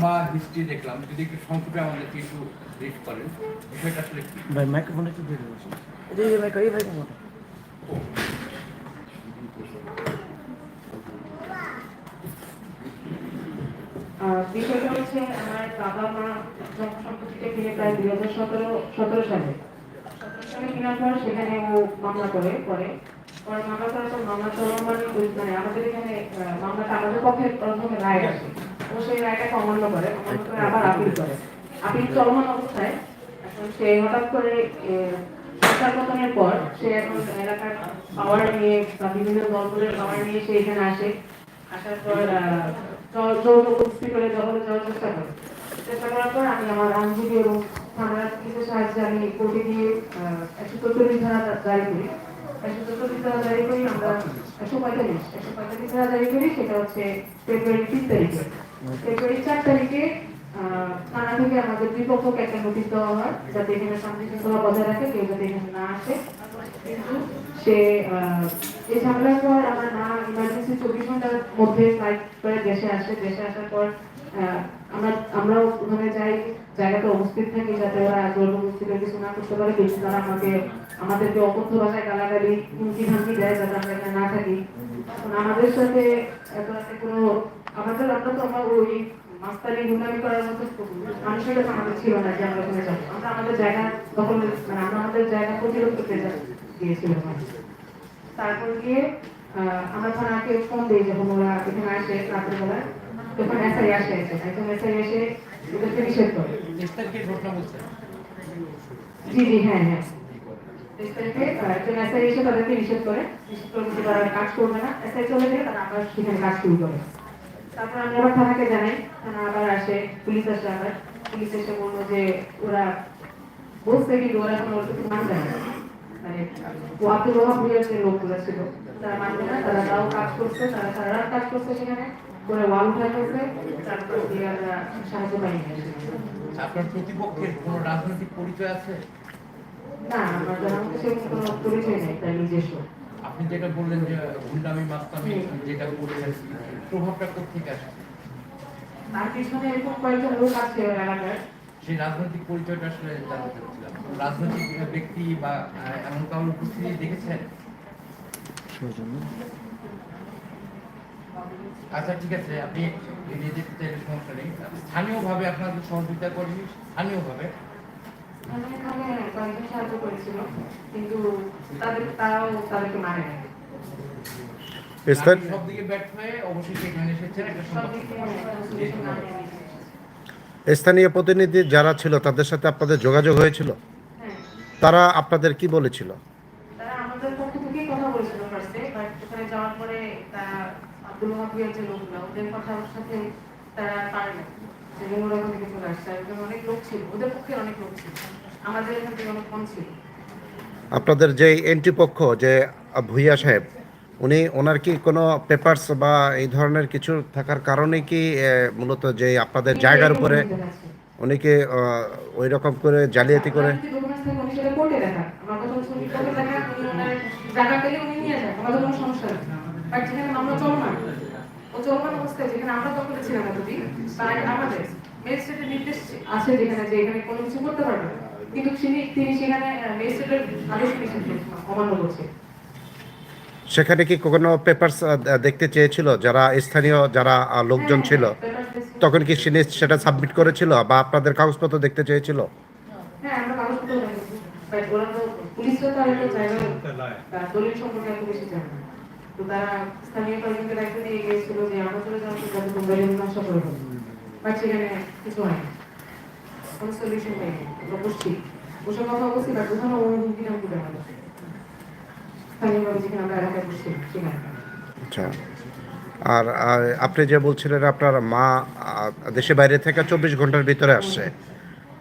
লম্বা হিস্ট্রি দেখলাম যদি একটু সংক্ষেপে আমাদেরকে একটু ব্রিফ করেন বিষয়টা আসলে কি? ভাই মাইক্রোফোন একটু দিয়ে দেবো বিষয়টা হচ্ছে আমার বাবা মা সম্পত্তিটা কিনে প্রায় দুই হাজার সতেরো সতেরো সালে। সতেরো সালে কেনার পর সেখানে ও মামলা করে পরে পরে মামলা করার পর মামলা চলমান মানে আমাদের এখানে আহ, মামলাটা আমাদের পক্ষে প্রথমে রায় আসে। ও সেই রায়টাকে অমান্য করে অমান্য করে আবার আপিল করে। আপিল চলমান অবস্থায়। এখন সে হঠাৎ করে সরকার পতনের পর সে এখন এলাকার পাওয়ার নিয়ে বা বিভিন্ন দলগুলোর পাওয়ার নিয়ে সে এখানে আসে। আসার পর যৌন উপস্থিতি করে জগতে যাওয়ার চেষ্টা করে। চেষ্টা করার পর আমি আমার আইনজীবী এবং থানার কিছু সাহায্যে আমি কোর্টে গিয়ে একশো চৌত্রিশ ধারা জারি করি। একশো চৌত্রিশ ধারা জারি করি আমরা একশো পঁয়তাল্লিশ। একশো পঁয়তাল্লিশ ধারা জারি করি সেটা হচ্ছে ফেব্রুয়ারি তিন তারিখে। ফেব্রুয়ারি চার তারিখে আহ, থানা থেকে আমাদের দুই পক্ষকে একটা নোটিশ দেওয়া হয় যাতে এখানে শান্তি বজায় রাখে কেউ যাতে এখানে না আসে। কিন্তু সে এই ঝামেলার পর আমার মা ইমার্জেন্সি চব্বিশ ঘণ্টার মধ্যে ফ্লাইট করে দেশে আসে। দেশে আসার পর আহ, আমরা আমরাও ওখানে যাই জায়গাতে উপস্থিত থাকি যাতে ওরা জোর উপস্থিত কিছু না করতে পারে। কিন্তু তারা আমাকে আমাদেরকে অকথ্য ভাষায় গালাগালি হুমকি ধামকি দেয় যাতে আমরা এখানে না থাকি। আমাদের সাথে এত কোনো আমাদের আমরা তো আমরা ওই মাস্তানি গুন্ডামি করার মতো মানুষের কাছে আমাদের ছিল না যে আমরা ওখানে যাব। আমরা আমাদের জায়গা দখল মানে আমরা আমাদের জায়গা প্রতিরোধ করতে গিয়েছিলাম তারপর গিয়ে আমরা থানাকে ফোন দিই যখন ওরা এখানে আসে রাতের বেলা তখন এসআই আসে একজন এসআই এসে ওদেরকে নিষেধ করে। জি জি হ্যাঁ হ্যাঁ। তেইশ তারিখে আহ, একজন এসআই এসে তাদেরকে নিষেধ করে। নিষেধ করে তারা কাজ করবে না। এসআই চলে গেলে তারা আবার সেখানে কাজ শুরু করে। তারপর আমি আবার থানাকে জানাই। থানা আবার আসে পুলিশ আসে আবার। পুলিশ এসে বলল যে ওরা বলছে কিন্তু ওরা এখন ওর কিছু মানবে না। মানে লোকগুলো ছিল তারা মানবে না তারা তাও কাজ করছে তারা সারা রাত কাজ করছে সেখানে। করে ওয়াল উঠে ফেলছে তারপর দিয়ে আমরা সাহায্য পাইনি আপনার প্রতিপক্ষের কোনো রাজনৈতিক পরিচয় আছে? না আমার মধ্যে সেরকম কোনো পরিচয় নেই তার নিজস্ব। আপনি যেটা বললেন যে গুন্ডামি মাস্তামি যেটা করছেন প্রভাবটা কোথেকে আসে? তার এরকম কয়েকজন লোক আছে ওর সেই রাজনৈতিক পরিচয়টা আসলে জানতে চাচ্ছিলাম। রাজনৈতিক ব্যক্তি বা এমন কারোর উপস্থিতি দেখেছেন? আচ্ছা ঠিক আছে আপনি যেতে চাইলে সমস্যা নেই। স্থানীয়ভাবে আপনাদের সহযোগিতা করেনি স্থানীয়ভাবে? কয়েকজন সাহায্য করেছিল কিন্তু তাদের তারাও তাদেরকে মানে না। স্থানীয় প্রতিনিধি যারা ছিল তাদের সাথে আপনাদের যোগাযোগ হয়েছিল? হ্যাঁ। তারা আপনাদের কি বলেছিল? তারা যে না ওখান থেকে চলে আসছে আর অনেক লোক ছিল ওদের পক্ষে অনেক লোক ছিল আমাদের এখান থেকে অনেক কম ছিল আপনাদের যে এন্ট্রি পক্ষ যে ভুইয়া সাহেব উনি ওনার কি কোনো পেপারস বা এই ধরনের কিছু থাকার কারণে কি মূলত যে আপনাদের জায়গার উপরে উনি কি ওই রকম করে জালিয়াতি করে ওনার জায়গা পেলে উনি নিয়ে যান। আমাদের কোনো সমস্যা নেই। মামলা ও চলমান অবস্থায় যেখানে আমরা দখলে ছিলাম এতদিন, তার আমাদের ম্যাজিস্ট্রেটের নির্দেশ আছে যেখানে যে এখানে কোনো কিছু করতে পারবে না। কিন্তু তিনি তিনি সেখানে ম্যাজিস্ট্রেটের আদেশ অমান্য করছে। সেখানে কি কোনো পেপারস দেখতে চেয়েছিল? যারা স্থানীয় যারা লোকজন ছিল তখন কি তিনি সেটা সাবমিট করেছিল বা আপনাদের কাগজপত্র দেখতে চেয়েছিল? হ্যাঁ ওরা তো পুলিশরা তো আরেকটা জায়গায় দলিল সম্পর্কে বেশি জানে। তো তারা স্থানীয় কয়েকজনকে দায়িত্ব দিয়ে গিয়েছিল যে আমরা চলে যাব যাতে তোমরা এই বাট সেখানে কিছু কোনো সলিউশন আমরা বসছি। বসে কথা বলছি বাট ওখানে ওই হুমকি নামকি দেখা যাচ্ছে স্থানীয়ভাবে যেখানে আমরা এলাকায় বসছি সেখানে। আচ্ছা। আর আপনি যে বলছিলেন আপনার মা দেশে বাইরে থেকে চব্বিশ ঘণ্টার ভিতরে আসছে।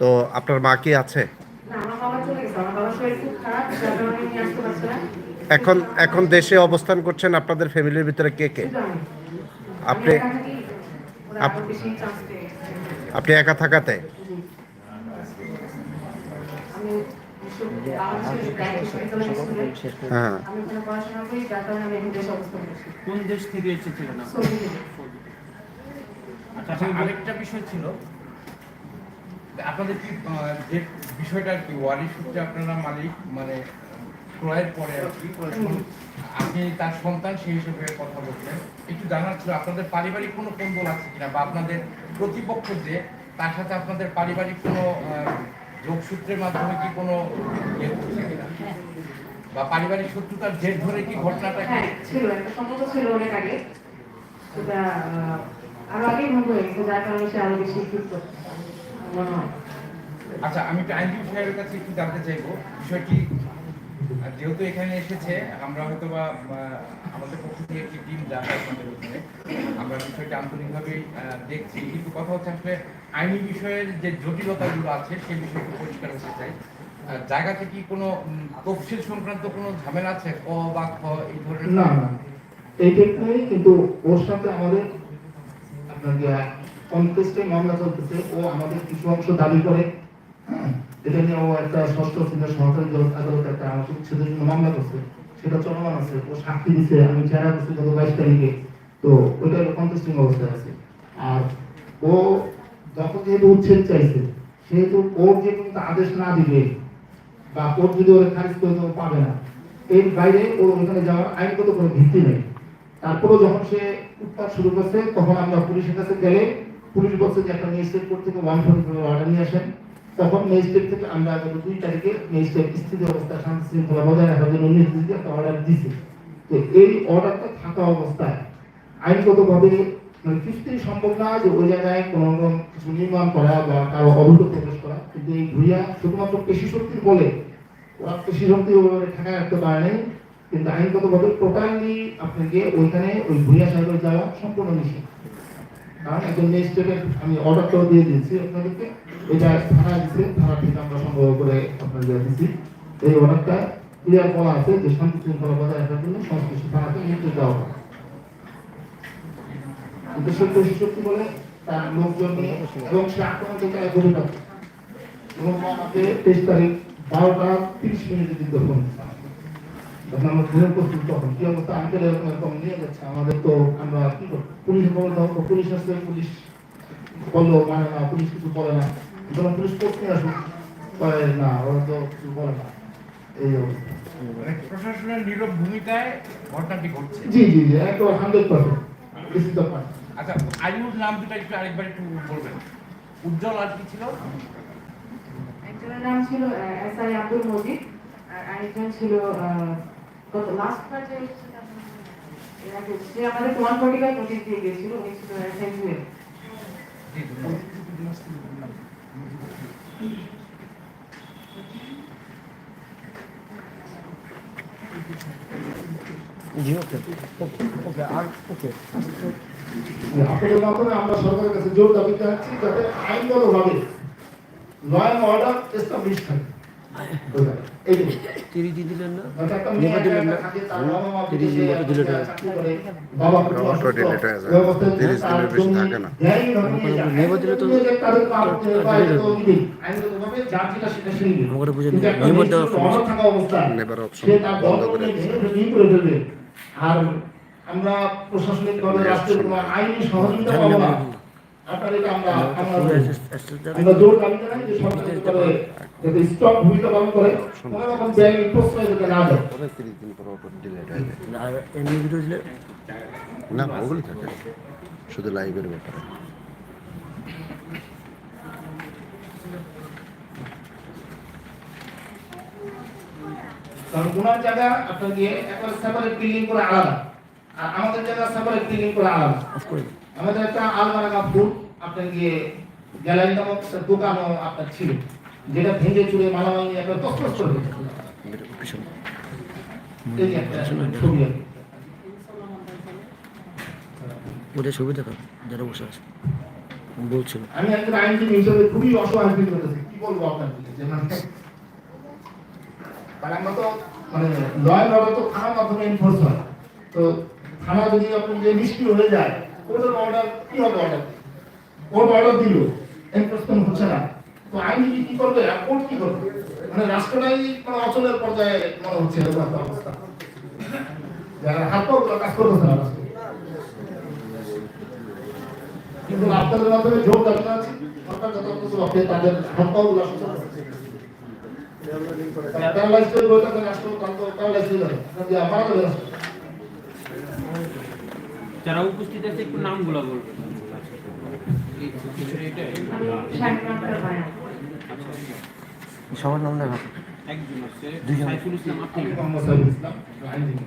তো আপনার মা কি আছে? না আমার বাবা চলে গেছে। আমার বাবার শরীর খুব খারাপ যার কারণে নিয়ে আসতে পারছে না। এখন এখন দেশে অবস্থান করছেন আপনাদের ফ্যামিলির ভিতরে কে কে আপনি আপনি একা থাকাতে। হ্যাঁ। আচ্ছা আরেকটা বিষয় ছিল আপনাদের কি বিষয়টা কি ওয়ারি সূত্রে আপনারা মালিক মানে ক্রয়ের পরে আপনি তার সন্তান সেই হিসেবে কথা বলছেন একটু জানার ছিল আপনাদের পারিবারিক কোনো কোন্দল আছে কিনা? বা আপনাদের প্রতিপক্ষ যে তার সাথে আপনাদের পারিবারিক কোনো যোগসূত্রের মাধ্যমে কি কোনো ইয়ে কিনা? বা পারিবারিক শত্রুতার জের ধরে কি ঘটনাটা হ্যাঁ ছিল একটা সম্পর্ক ছিল অনেক আগে। সেটা আরও আগেই ভঙ্গ হয়ে যার কারণে সে আরও বেশি ক্ষিপ্ত। মনে হয় আচ্ছা আমি একটু আইনজীবী সাহেবের কাছে একটু জানতে চাইব। বিষয়টি আহ, যেহেতু এখানে এসেছে আমরা হয়তো বা আমাদের পক্ষ থেকে একটি টিম যাবে আপনাদের ওখানে। আমরা বিষয়টি আন্তরিকভাবেই দেখছি। কিন্তু কথা হচ্ছে আসলে আইনি বিষয়ের যে জটিলতাগুলো আছে সেই বিষয়টি পরিষ্কার হতে চাই। আহ, জায়গাতে কি কোনো তফসিল সংক্রান্ত কোনো ঝামেলা আছে? ক বা খ এই ধরনের না না। এই ক্ষেত্রে কিন্তু ওর সাথে আমাদের আপনার কনটেস্টে মামলা চলতেছে ও আমাদের কিছু অংশ দাবি করে। এটা নিয়ে ও একটা ষষ্ঠ শ্রেণির সরকারি আদালত- একটা উচ্ছেদের জন্য মামলা করছে। সেটা চলমান আছে, ও সাক্ষী দিছে, আমি চেহারা করছি গত বাইশ তারিখে। তো ওইটা কন্টেস্টিং অবস্থায় আছে। আর ও যখন যেহেতু উচ্ছেদ চাইছে, সেহেতু ওর যে কিন্তু আদেশ না দিবে বা কোর্ট যদি ওরা খারিজ করে পাবে না, এর বাইরে ওর ওখানে যাওয়ার আইনগত কোনো ভিত্তি নেই। তারপরেও যখন সে উৎপাদ শুরু করছে, তখন আমরা পুলিশের কাছে গেলে পুলিশ বলছে যে একটা কোর্ট থেকে ওয়ান ফোর্টি অর্ডার নিয়ে আসেন। তখন ম্যাজিস্ট্রেট থেকে আমরা গত দুই তারিখে ম্যাজিস্ট্রেট স্থিতি অবস্থা শান্তি শৃঙ্খলা বজায় রাখার জন্য দিকে একটা অর্ডার দিছে তো এই অর্ডারটা থাকা অবস্থায় আইনগতভাবে মানে কিছুতেই সম্ভব না যে ওই জায়গায় কোনো রকম কিছু নির্মাণ করা বা কারও অবৈধ প্রবেশ করা। কিন্তু এই ভূঁইয়া শুধুমাত্র পেশি শক্তির বলে, ওরা পেশি শক্তি ওভাবে ঠেকায় রাখতে পারে নাই, কিন্তু আইনগতভাবে টোটালি আপনাকে ওইখানে ওই ভূঁইয়া সাহেবের যাওয়া সম্পূর্ণ নিষেধ। কারণ একজন ম্যাজিস্ট্রেটের আমি অর্ডারটাও দিয়ে দিয়েছি আপনাদেরকে। এটা থানা দিচ্ছে থানা থেকে আমরা সংগ্রহ করে আপনাদের দিচ্ছি এই অর্ডারটা ক্লিয়ার করা আছে যে শান্তি শৃঙ্খলা বজায় রাখার জন্য সংশ্লিষ্ট থানাকে নির্দেশ দেওয়া বলে লোকজন নিয়ে যাচ্ছে। আমাদের তো আমরা কি করব? পুলিশ খবর পুলিশ আসলে পুলিশ বলল মানে না, পুলিশ কিছু বলে না। যখন পুলিশ করতে আসুক। কয় না ওরা তো কিছু বলে না। এই অবস্থা। মানে প্রশাসনের নীরব ভূমিকায় ঘটনাটি ঘটছে। জি জি জি একদম হান্ড্রেড পার্সেন্ট আচ্ছা আইনুর নাম দুটা একটু আরেকবার একটু বলবেন। উজ্জ্বল আর কি ছিল? একজনের নাম ছিল এস আই আব্দুল মজিদ আর আরেকজন ছিল গত লাস্ট বার যে মনে সে আমাদের ওয়ান ফোর্টি ফাইভ নোটিশ দিয়ে গিয়েছিল উনি ছিল এস আই জি। ওকে ওকে ওকে আর ওকে আপনাদের মাধ্যমে আমরা সরকারের কাছে জোর দাবি জানাচ্ছি যাতে আইনগতভাবে ল অ্যান্ড অর্ডার এস্টাবলিশ থাকে। তিরি দিয়ে দিলেন না? নেবা দিলেন না? তিরিশ দিন মতো দিলে। আছে, চাকরি করে, বাবা খুব Auto অসুস্থ, delete হয়ে যায়। তিরিশ দিনের বেশি থাকে না। নেবা দিলে। তো- সেটা সে নিবে। আমাকে বুঝে নেবার দেওয়ার নেবার option বন্ধ করে। আর আমরা প্রশাসনিকভাবে নেবার রাষ্ট্রের কোনো আইনি সহযোগিতা পাবো না। আপনার এটা আমরা আমরা জোর দাবি জানাই যে সরকার করে যাতে ভূমিকা পালন করে কোনো রকম ব্যাংক যাতে না দেয়। এমনি ভিডিও দিলে? না ওগুলি থাকে শুধু লাইভের ব্যাপারে। কারণ ওনার জায়গা আপনার গিয়ে একবার সেপারেট বিল্ডিং করে আলাদা। আর আমাদের জায়গা সেপারেট বিল্ডিং করে আলাদা। আমাদের একটা আলমারা কাপড় আপনার গিয়ে গ্যালারি নামক দোকানও আপনার ছিল। যেটা ভেঙে চুড়ে মালামাল নিয়ে একবার ছবি ছবি দেখান যারা বসে আছে। বলছিল। আমি একজন আইনজীবী হিসেবে খুবই অসহায় ফিল করতেছি কি বলব যে মানে তো মানে ল অ্যান্ড অর্ডার তো থানার মাধ্যমে এনফোর্স হয়। তো থানা যদি আপনি যে নিষ্ক্রিয় হয়ে যায় অর্ডার কি হবে অর্ডার ওর অর্ডার দিল? এনফোর্সমেন্ট হচ্ছে না। তো আইনজীবী কি করবে? আর কোর্ট কি করবে? মানে রাষ্ট্রটাই মানে অচলের পর্যায়ে মনে হচ্ছে এরকম একটা অবস্থা। যারা হাত পাগুলো কাজ করতেছে না। কিন্তু আপনাদের মাধ্যমে যোগ দাবি আছে। সরকার যথাযথ পক্ষে তাদের হাত পাগুলো প্যারালাইজ করে প্যারালাইজ। যারা উপস্থিত আছে একটু নামগুলো বলবেন সবার নাম দেখা একজন আছে। সাইফুল ইসলাম আপনি মোহাম্মদ সাইফুল ইসলাম আইনজীবী